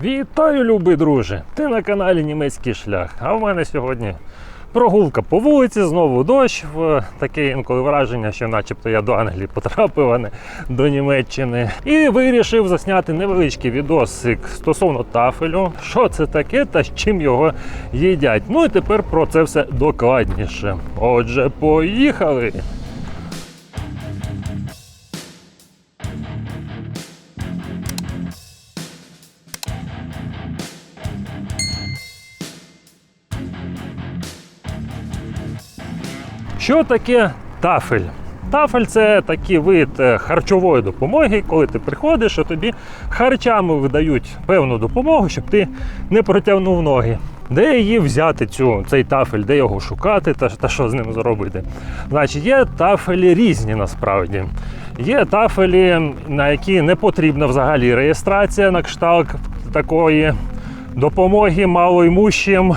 Вітаю, любий друже! Ти на каналі Німецький шлях. А в мене сьогодні прогулка по вулиці, знову дощ. Таке інколи враження, що начебто я до Англії потрапив, а не до Німеччини. І вирішив засняти невеличкий відосик стосовно тафелю. Що це таке та з чим його їдять. Ну і тепер про це все докладніше. Отже, поїхали! Що таке тафель? Тафель це такий вид е, харчової допомоги, коли ти приходиш, і тобі харчами видають певну допомогу, щоб ти не протягнув ноги. Де її взяти цю, цей тафель, де його шукати та, та що з ним зробити? Значить, є тафелі різні насправді. Є тафелі, на які не потрібна взагалі реєстрація на кшталт такої допомоги малоймущим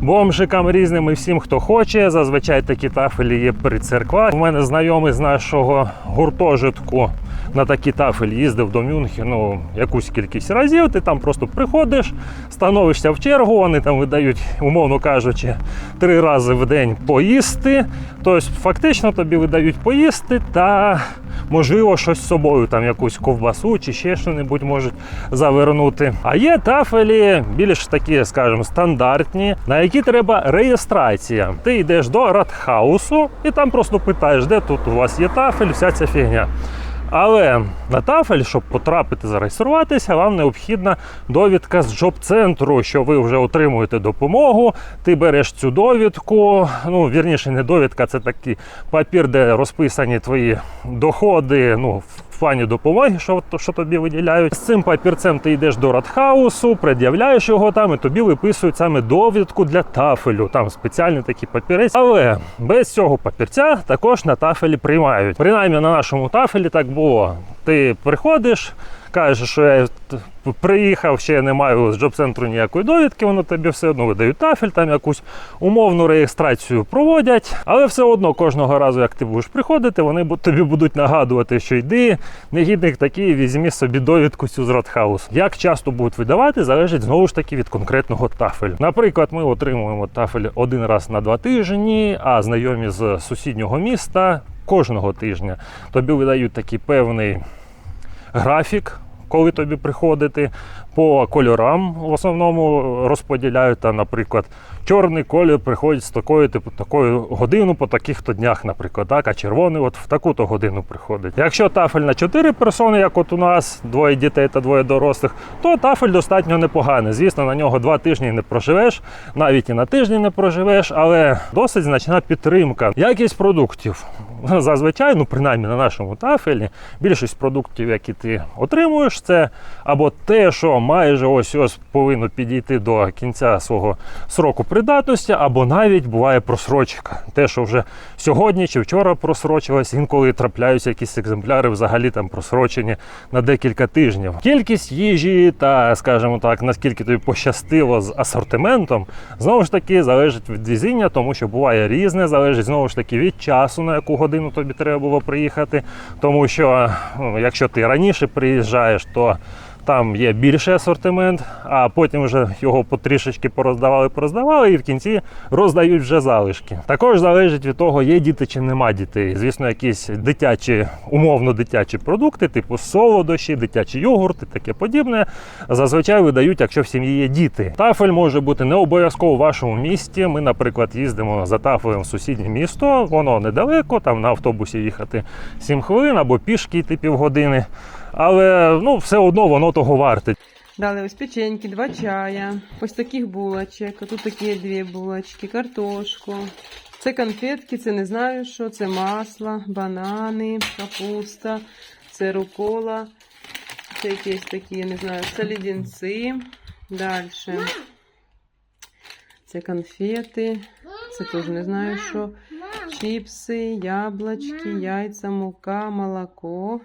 бомжикам різним і всім, хто хоче. Зазвичай такі тафелі є при церквах. У мене знайомий з нашого гуртожитку на такі тафелі їздив до Мюнхену якусь кількість разів. Ти там просто приходиш, становишся в чергу, вони там видають, умовно кажучи, три рази в день поїсти. Тобто, фактично тобі видають поїсти та. Можливо, щось з собою, там якусь ковбасу чи ще що-небудь можуть завернути. А є тафелі більш такі, скажімо, стандартні, на які треба реєстрація. Ти йдеш до радхаусу і там просто питаєш, де тут у вас є тафель, вся ця фігня. Але на тафель, щоб потрапити зареєструватися, вам необхідна довідка з джоб-центру, що ви вже отримуєте допомогу. Ти береш цю довідку. Ну, вірніше, не довідка, це такий папір, де розписані твої доходи. Ну, в плані допомоги, що, що тобі виділяють. З цим папірцем ти йдеш до радхаусу, пред'являєш його там, і тобі виписують саме довідку для тафелю. Там спеціальний такий папірець. Але без цього папірця також на тафелі приймають. Принаймні на нашому тафелі так було. Ти приходиш, кажеш, що я приїхав, ще не маю з джоб-центру ніякої довідки, воно тобі все одно видають тафель, там якусь умовну реєстрацію проводять. Але все одно кожного разу, як ти будеш приходити, вони тобі будуть нагадувати, що йди, негідник такий, візьмі собі довідку цю з Радхаус. Як часто будуть видавати, залежить знову ж таки від конкретного тафелю. Наприклад, ми отримуємо тафель один раз на два тижні, а знайомі з сусіднього міста кожного тижня. Тобі видають такий певний графік, коли тобі приходити. По кольорам в основному розподіляють. Там, наприклад, чорний колір приходить з такою, типу, такою годину по таких-то днях, наприклад, так, а червоний от в таку-то годину приходить. Якщо тафель на 4 персони, як от у нас, двоє дітей та двоє дорослих, то тафель достатньо непоганий. Звісно, на нього два тижні не проживеш, навіть і на тижні не проживеш, але досить значна підтримка. Якість продуктів. Зазвичай, ну принаймні на нашому тафелі, більшість продуктів, які ти отримуєш, це або те, що майже ось ось повинно підійти до кінця свого сроку придатності, або навіть буває просрочка. Те, що вже сьогодні чи вчора просрочилось, інколи трапляються якісь екземпляри взагалі там просрочені на декілька тижнів. Кількість їжі та, скажімо так, наскільки тобі пощастило з асортиментом, знову ж таки залежить від візіння, тому що буває різне, залежить знову ж таки від часу, на яку годину тобі треба було приїхати. Тому що ну, якщо ти раніше приїжджаєш, то там є більший асортимент, а потім вже його потрішечки пороздавали, пороздавали, і в кінці роздають вже залишки. Також залежить від того, є діти чи нема дітей. Звісно, якісь дитячі, умовно дитячі продукти, типу солодощі, дитячі йогурти, таке подібне. Зазвичай видають, якщо в сім'ї є діти. Тафель може бути не обов'язково в вашому місті. Ми, наприклад, їздимо за тафелем в сусіднє місто, воно недалеко, там на автобусі їхати 7 хвилин або пішки йти півгодини. Але ну, все одно воно того варте. Дали ось печеньки, два чая, ось таких булочок, а тут такі дві булочки, картошку. Це конфетки, це не знаю що, це масло, банани, капуста, це рукола, це якісь такі, я не знаю, це леденці. Далі. Це конфети, це теж не знаю що. Чіпси, яблочки, яйця, мука, молоко.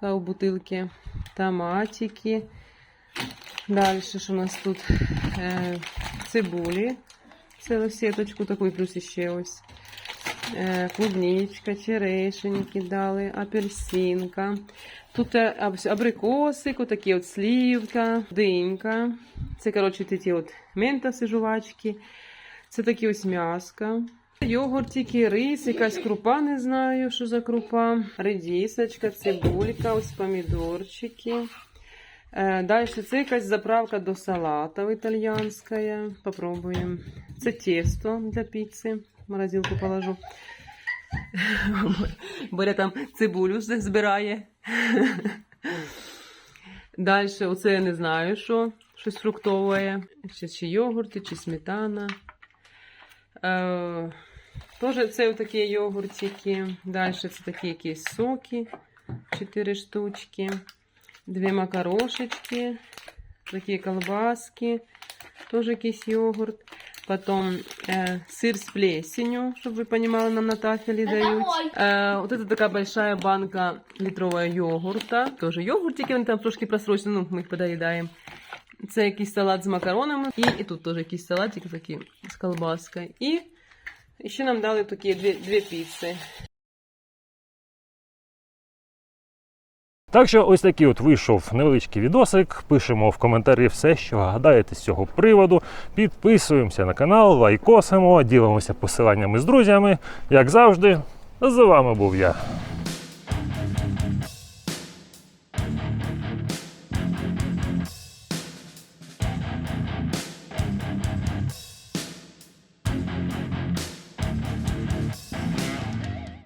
Та у бутилки томатики. Далі що у нас тут е, цибулі. Цілу сіточку таку, плюс ще ось е, клубничка, черешеньки дали, апельсинка. Тут е, аб- абрикосик, отакі от слівка, динька. Це, коротше, ті от ментоси жувачки. Це такі ось м'яска. Йогуртики, рис, якась крупа, не знаю, що за крупа. Редісочка, цибулька, ось помідорчики. Е, Далі це якась заправка до салатів італьянська. Попробуємо. Це тісто для піци. Морозилку положу. Боря там цибулю збирає. Далі, оце я не знаю, що. Щось фруктове. Чи, чи йогурти, чи сметана. Е, Тоже це такі йогуртики. Далі це такі якісь соки. Чотири штучки. Дві макарошечки. Такі колбаски. Тоже якийсь йогурт. Потом э, сыр с плесенью, чтобы вы понимали, нам на тафеле дают. Э, вот это такая большая банка литровая йогурта. Тоже йогуртики, вони там трошки просрочені, ну, ми їх подоїдаємо. Це якийсь салат з макаронами. І, і тут теж якийсь салатик такий з колбаскою. і ще нам дали такі дві, дві піци. Так що ось такий от вийшов невеличкий відосик. Пишемо в коментарі все, що гадаєте з цього приводу. Підписуємося на канал, лайкосимо, ділимося посиланнями з друзями. Як завжди, з вами був я.